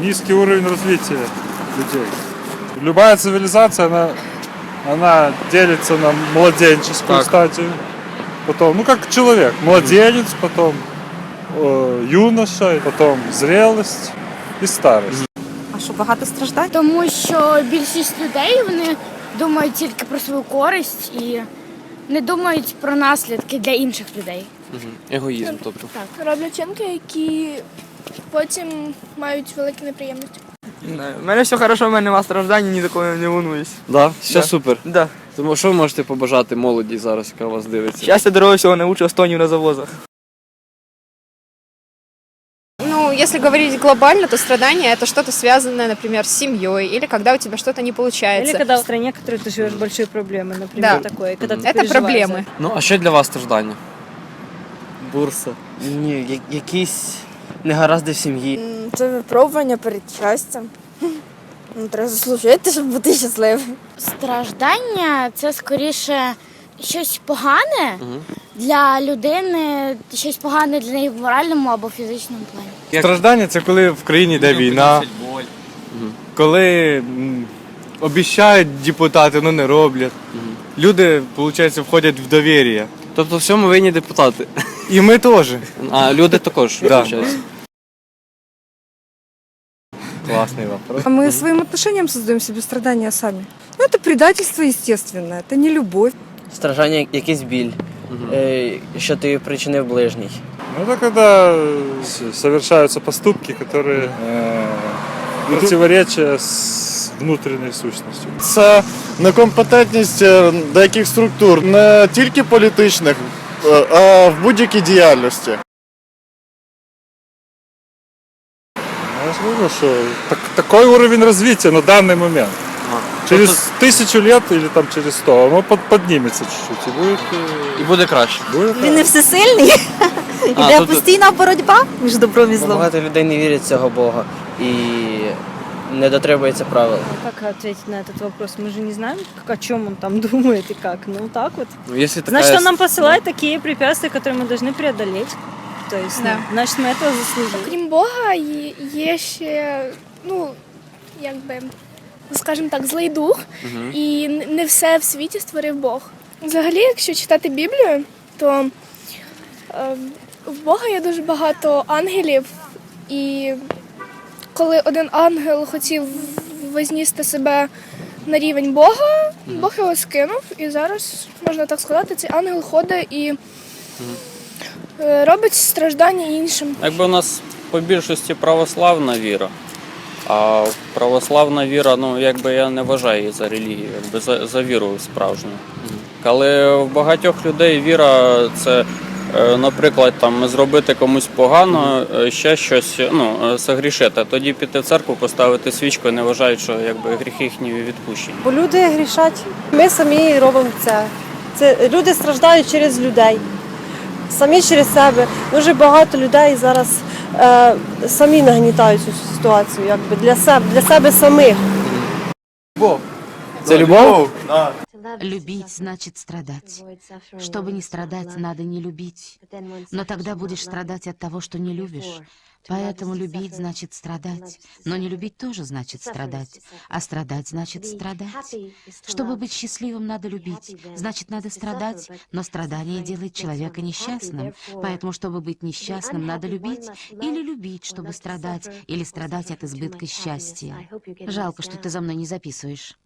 низкий уровень развития людей. Любая цивилизация, она, она делится на младенческую Так. стадию, потом, ну как человек, младенец, потом э, юноша, потом зрелость и старость. А що багато страждань? Тому що більшість людей вони думають тільки про свою користь і не думають про наслідки для інших людей. Мгм. Егоїзм, тобто. Так, роблять вчинки, які потім мають великі неприємності. У мене все хорошо, в мене нема страждань, ні такого не волнуюсь. Да? Все Да. супер. Да. Тому що ви можете побажати молоді зараз, яка вас дивиться? Щастя, дорого всього научу стонів на завозах. Ну, если говорить глобально, то страдание это что-то связанное, например, с семьей, или когда у тебя что-то не получается. Или когда в стране, в которой ты живешь, большие проблемы, например, Да. такое. Когда ты Это переживаешь проблемы. Ну, а що для вас страждання? Бурса. Ні, я- якісь негаразди в сім'ї. Це випробування перед щастям. Ну, треба заслужити, щоб бути щасливим. Страждання це скоріше щось погане для людини, щось погане для неї в моральному або фізичному плані. Як- Страждання це коли в країні йде війна, коли м, обіщають депутати, ну не роблять. Люди, виходить, входять в довір'я. Тобто в всьому винні депутати. І ми теж. А люди також, Да. виходить. Класний вопрос. А мы своим отношением создаем себе страдания сами. Ну, это предательство, естественно, это не любовь. Страждання, якийсь біль, Мгм. е, що ти причинив ближній. Ну, это когда с- совершаются поступки, которые э, противоречия с внутренней сущностью. Це некомпетентність е, деяких структур, не тільки політичних, е, а в будь-якій діяльності. Ну, Я же говорю, так- такой уровень развития на данный момент. А. Через тисячу лет или там через сто, оно под, поднимется чуть-чуть и будет, э, І буде краще. будет Він не всесильний. А, Іде тут- постійна боротьба між добром і злом. Багато людей не вірять в цього Бога і не дотримуються правил. Как ответить на этот вопрос? Мы же не знаем, как, о чем он там думает и как. Ну, так вот. Ну, якщо така Значит, є- он нам посылает такие препятствия, которые мы должны преодолеть. То есть, Да. ну, значит, мы этого заслужили. Крім Бога, є- є ще, ну, якби, скажімо так, злий дух, Мгм. і н- не все в світі створив Бог. Взагалі, якщо читати Біблію, то е, в Бога є дуже багато ангелів, і коли один ангел хотів возністи себе на рівень Бога, Бог його скинув, і зараз, можна так сказати, цей ангел ходить і е, робить страждання іншим. Якби у нас по більшості православна віра, а православна віра, ну якби я не вважаю її за релігію, якби за, за віру справжню. Але в багатьох людей віра це, наприклад, там зробити комусь погано, е, ще щось, ну, е, согрішити. Тоді піти в церкву, поставити свічку не вважають, що якби гріхи їхні відпущені. Бо люди грішать. Ми самі робимо це. Це люди страждають через людей. Самі через себе. Дуже багато людей зараз е, самі нагнітають цю ситуацію, якби для себе, для себе самих. Це любов? Любить значит страдать. Чтобы не страдать, надо не любить. Но тогда будешь страдать от того, что не любишь. Поэтому любить значит страдать. Но не любить тоже значит страдать. А страдать значит страдать. Чтобы быть счастливым, надо любить. Значит, надо страдать. Но страдание делает человека несчастным. Поэтому, чтобы быть несчастным, надо любить. Или любить, чтобы страдать. Или страдать от избытка счастья. Жалко, что ты за мной не записываешь.